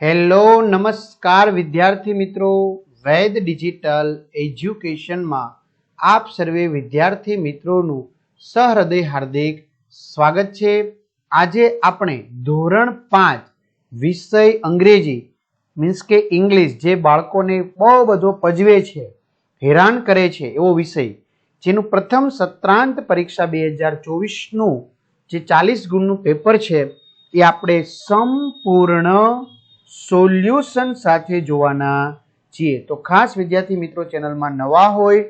Hello, નમસ્કાર વિદ્યાર્થી મિત્રો. વૈદ ડિજિટલ એજ્યુકેશનમાં આપ સર્વે વિદ્યાર્થી મિત્રોનું સહૃદય હાર્દિક સ્વાગત છે. આજે આપણે ધોરણ પાંચ, વિષય અંગ્રેજી, મીન્સ કે ઇંગ્લિશ, જે બાળકોને બહુ બધો પજવે છે, હેરાન કરે છે, એવો વિષય. જેનું પ્રથમ સત્રાંત પરીક્ષા બે હજાર ચોવીસનું જે ચાલીસ ગુણનું પેપર છે, એ આપણે સંપૂર્ણ સોલ્યુશન સાથે જોવાના છીએ. તો ખાસ વિદ્યાર્થી મિત્રો ચેનલમાં નવા હોય,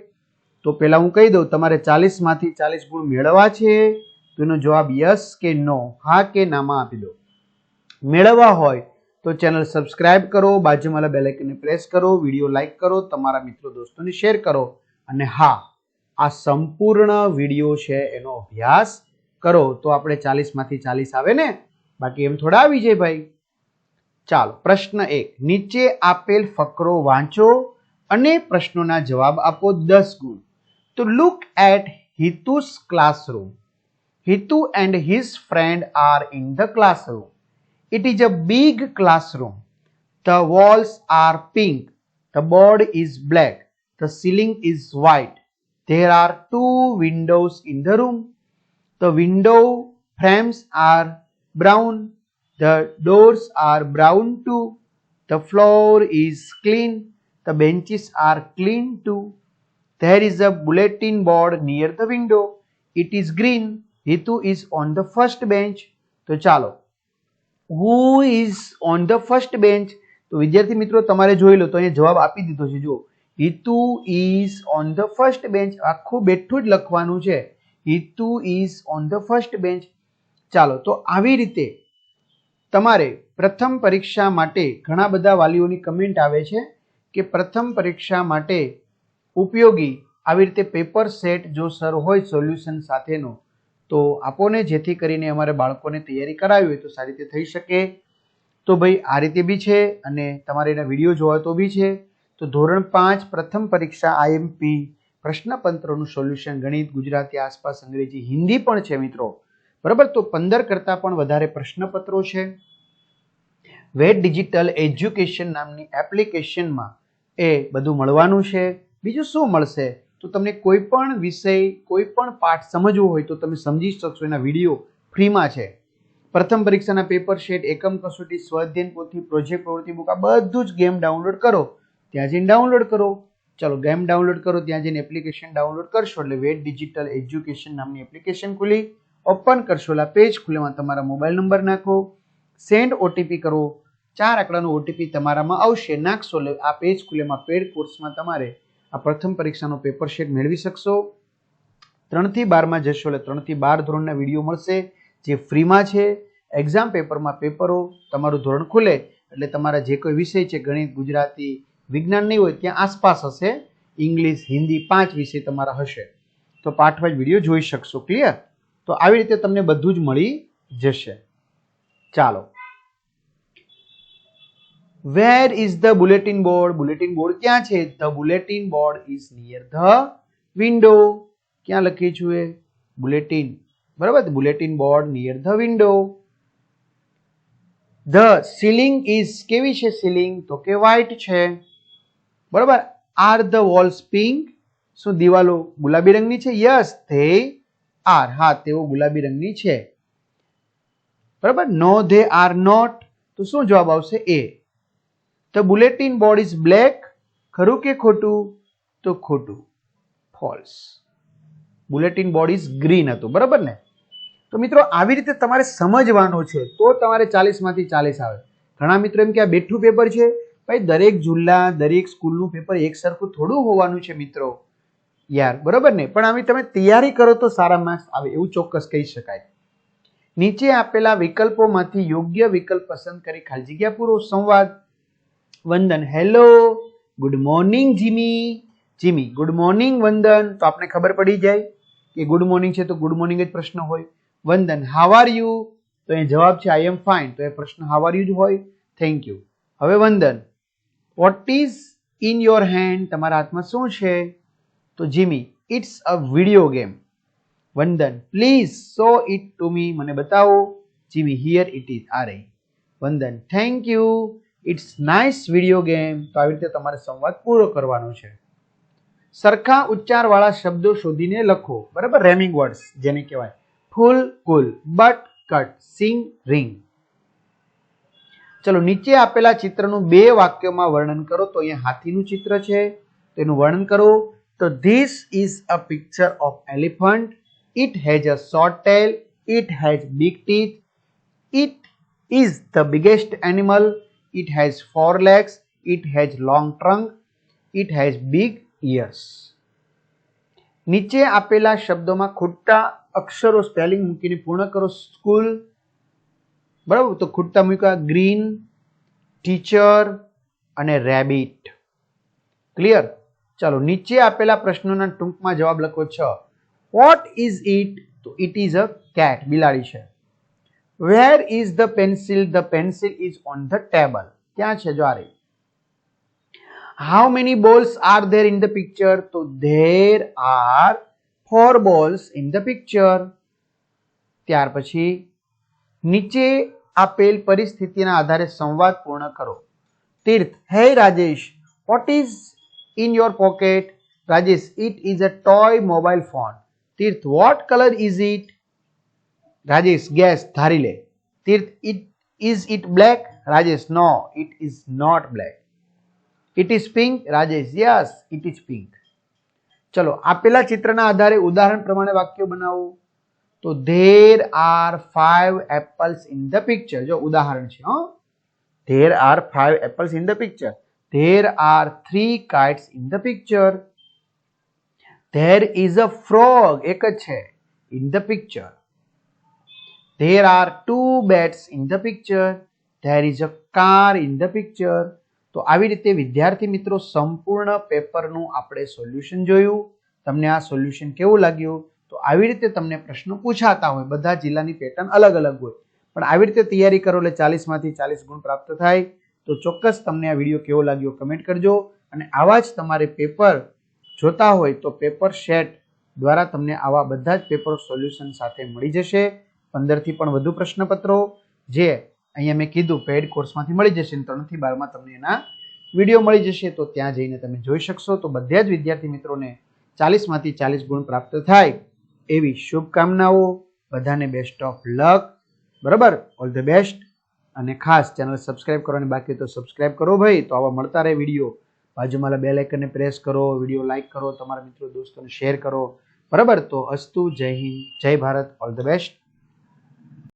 તો પહેલાં હું કહી દઉં, તમારે ચાલીસમાંથી ચાલીસ ગુણ મેળવવા છે, તો એનો જવાબ યસ કે નો હા કે નામાં આપી દો. મેળવવા હોય, તો ચેનલ સબસ્ક્રાઇબ કરો, બાજુમાં બેલ આઇકનને પ્રેસ કરો, વીડિયો લાઇક કરો, તમારા મિત્રો દોસ્તોને શેર કરો, અને હા, આ સંપૂર્ણ વીડિયો છે, એનો અભ્યાસ કરો. તો આપણે ચાલીસમાંથી ચાલીસ આવે ને? બાકી એમ થોડા આવી જાય ભાઈ. ચાલો પ્રશ્ન એક નીચે આપેલ ફકરો વાંચો અને પ્રશ્નોના જવાબ આપો દસ ગુણ તો look at Hitu's classroom Hitu and his friend are in the classroom It is a big classroom. The walls are pink. The board is black. The ceiling is white. There are two windows in the room. The window frames are brown. The doors are brown too. The floor is clean. The benches are clean too. There is a bulletin board near the window. It is green. Ritu is on the first bench. તો ચાલો who is on the first bench તો વિદ્યાર્થી મિત્રો તમારે જોઈ લો તો અહીંયા જવાબ આપી દીધો છે જો Hitu is on the first bench આખું બેઠું જ લખવાનું છે Hitu is on the first bench ચાલો તો આવી રીતે તમારે પ્રથમ પરીક્ષા માટે ઘણા બધા વાલીઓની કમેન્ટ આવે છે કે પ્રથમ પરીક્ષા માટે ઉપયોગી આવી રીતે પેપર સેટ જો સર હોય સોલ્યુશન સાથેનો, તો આપોને જેથી કરીને અમારે બાળકોને તૈયારી કરાવી હોય તો સારી રીતે થઈ શકે. તો ભાઈ, આ રીતે બી છે અને તમારે એના વીડિયો જોવા તો બી છે. તો ધોરણ પાંચ પ્રથમ પરીક્ષા આઈએમપી પ્રશ્નપત્રનું સોલ્યુશન ગણિત, ગુજરાતી, આસપાસ અંગ્રેજી, હિન્દી પણ છે મિત્રો. બરાબર? તો પંદર કરતાં પણ વધારે પ્રશ્નપત્રો છે. વેટ ડિજિટલ એજ્યુકેશન નામની એપ્લિકેશનમાં એ બધું મળવાનું છે. બીજું શું મળશે? તો તમને કોઈ પણ વિષય, કોઈ પણ પાઠ સમજવો હોય તો તમે સમજી શકશો એના વીડિયો ફ્રીમાં છે. પ્રથમ પરીક્ષાના પેપર શેટ એકમ કસોટી, સ્વાધ્યાયન પોથી, પ્રોજેક્ટ પ્રવૃત્તિ બુક, આ બધું જ ગેમ ડાઉનલોડ કરો. ત્યાં જઈને ડાઉનલોડ કરો. ચાલો ગેમ ડાઉનલોડ કરો, ત્યાં જઈને એપ્લિકેશન ડાઉનલોડ કરશો એટલે વેટ ડિજિટલ એજ્યુકેશન નામની એપ્લિકેશન ખુલી. ઓપન કરશો એટલે પેજ ખુલેમાં તમારા મોબાઈલ નંબર નાખો. સેન્ડ ઓટીપી કરો. ચાર આંકડાનો ઓટીપી તમારામાં આવશે. નાખશો એટલે આ પેજ ખુલેમાં પેડ કોર્સમાં તમારે આ પ્રથમ પરીક્ષાનો પેપર શેટ મેળવી શકશો. ત્રણથી બારમાં જશો એટલે ત્રણથી બાર ધોરણના વીડિયો મળશે, જે ફ્રીમાં છે. એક્ઝામ પેપરમાં પેપરો, તમારું ધોરણ ખુલે એટલે તમારા જે કોઈ વિષય છે, ગણિત, ગુજરાતી, વિજ્ઞાન નહીં હોય, ત્યાં આસપાસ હશે. ઇંગ્લિશ, હિન્દી પાંચ વિષય તમારા હશે. તો પાઠવાજ વીડિયો જોઈ શકશો. ક્લિયર? તો આવી રીતે તમને બધું જ મળી જશે. ચાલો. Where is the bulletin board bulletin board ક્યાં છે? The bulletin board is near the window ક્યાં લખી છું એ? બુલેટિન બરાબર? Bulletin board near the window the ceiling is કેવી છે સીલિંગ તો કે વ્હાઇટ છે. બરાબર? આર ધ વોલ્સ પિંક શું દિવાલો ગુલાબી રંગની છે? Yes they are. હા, તેઓ ગુલાબી રંગની છે. બરાબર? No, they are not. તો શું જવાબ આવશે? એ. તો બુલેટિન બોર્ડ ઇઝ બ્લેક. ખરું કે ખોટું? તો ખોટું. False. Bulletin board is green હતું. બરાબર ને? તો મિત્રો, આવી રીતે તમારે સમજવાનું છે, તો તમારે ચાલીસમાંથી ચાલીસ આવે. ઘણા મિત્રો એમ કે આ બેઠું પેપર છે. ભાઈ, દરેક જિલ્લા, દરેક સ્કૂલનું પેપર એક સરખું થોડું હોવાનું છે મિત્રો. યાર, બરાબર ને? પણ આવી તમે તૈયારી કરો તો સારા માર્ક્સ આવે, એવું ચોક્કસ કહી શકાય. નીચે આપેલા વિકલ્પોમાંથી યોગ્ય વિકલ્પ પસંદ કરી ખાલી જગ્યા સંવાદ, Vandan. Hello good morning Jimmy Jimmy good morning Vandan. તો આપને ખબર પડી જાય કે ગુડ મોર્નિંગ છે તો ગુડ મોર્નિંગ જ પ્રશ્ન હોય. વંદન હાવ આર યુ તો એ જવાબ છે આઈ એમ ફાઇન તો એ પ્રશ્ન હાવ આર યુ જ હોય. થેન્ક યુ હવે Vandan. What is in your hand તમારા હાથમાં શું છે? તો Jimmy it's a video game Vandan please show it to me મને બતાવો. જીમી હિયર ઇટ ઇઝ આ રહી. Vandan thank you it's nice video game તો આવી રીતે તમારે સંવાદ પૂરો કરવાનો છે. સરખા ઉચ્ચારવાળા શબ્દો શોધીને લખો. બરાબર? રેમિંગ વર્ડ્સ જેને કહેવાય. Fool, cool but cut sing ring ચલો, નીચે આપેલા ચિત્રનું બે વાક્યોમાં વર્ણન કરો. તો અહીંયા હાથીનું ચિત્ર છે. તેનું વર્ણન કરો. તો this is a picture of elephant it has a short tail it has big teeth it is the biggest animal it has four legs it has long trunk it has big ears નીચે આપેલા શબ્દોમાં ખોટા અક્ષરો spelling મૂકીને પૂર્ણ કરો school બરાબર તો ખૂટતા મૂક્યા ગ્રીન ટીચર અને રેબિટ ક્લિયર ચાલો, નીચે આપેલા પ્રશ્નોના ટૂંકમાં જવાબ લખો છ. વોટ ઇઝ ઇટ તો ઇટ ઇઝ અ કેટ બિલાડી છે. Where is the pencil the pencil is on the table ક્યાં છે? જો how many balls are there in the picture તો there are four balls in the picture ત્યાર પછી, નીચે આપેલ પરિસ્થિતિના આધારે સંવાદ પૂર્ણ કરો. Tirth, hey Rajesh what is in your pocket Rajesh it is a toy mobile phone Tirth what colour is it Rajesh guess ધારી લે Tirth it is it black Rajesh no it is not black it is pink Rajesh yes it is pink ચલો આપેલા ચિત્રના આધારે ઉદાહરણ પ્રમાણે વાક્યો બનાવો તો there are five apples in the picture જો ઉદાહરણ છે હો there are five apples in the picture There are three kites in the picture there is a frog એક જ છે in the picture there are two bats in the picture there is a car in the picture તો આવી રીતે વિદ્યાર્થી મિત્રો સંપૂર્ણ પેપરનું આપણે સોલ્યુશન જોયું. તમને આ સોલ્યુશન કેવું લાગ્યું? તો આવી રીતે તમને પ્રશ્નો પૂછાતા હોય, બધા જિલ્લાની પેટર્ન અલગ અલગ હોય. પણ આવી રીતે તૈયારી કરો એટલે ચાલીસમાંથી ચાલીસ ગુણ પ્રાપ્ત થાય. તો ચોક્કસ તમને આ વીડિયો કેવો લાગ્યો કમેન્ટ કરજો અને આવા જ તમારે પેપર જોતા હોય તો પેપર શેટ દ્વારા તમને આવા બધા જ પેપર સોલ્યુશન સાથે મળી જશે. પંદરથી પણ વધુ પ્રશ્નપત્રો જે અહીંયા મેં કીધું પેડ કોર્સમાંથી મળી જશે ત્રણથી બારમાં તમને એના વીડિયો મળી જશે. તો ત્યાં જઈને તમે જોઈ શકશો. તો બધા જ વિદ્યાર્થી મિત્રોને ચાલીસમાંથી ચાલીસ ગુણ પ્રાપ્ત થાય એવી શુભકામનાઓ. બધાને બેસ્ટ ઓફ લક બરાબર? ઓલ ધ બેસ્ટ અને ખાસ ચેનલ સબસ્ક્રાઈબ કરવાની બાકી તો સબસ્ક્રાઇબ કરો ભાઈ, તો આવા મળતા રહે વીડિયો. બાજુમાં બે લાઇકનને પ્રેસ કરો, વીડિયો લાઇક કરો, તમારા મિત્રો, દોસ્તોને શેર કરો. બરાબર? તો અસ્તુ, જય હિન્દ, જય ભારત ઓલ ધ બેસ્ટ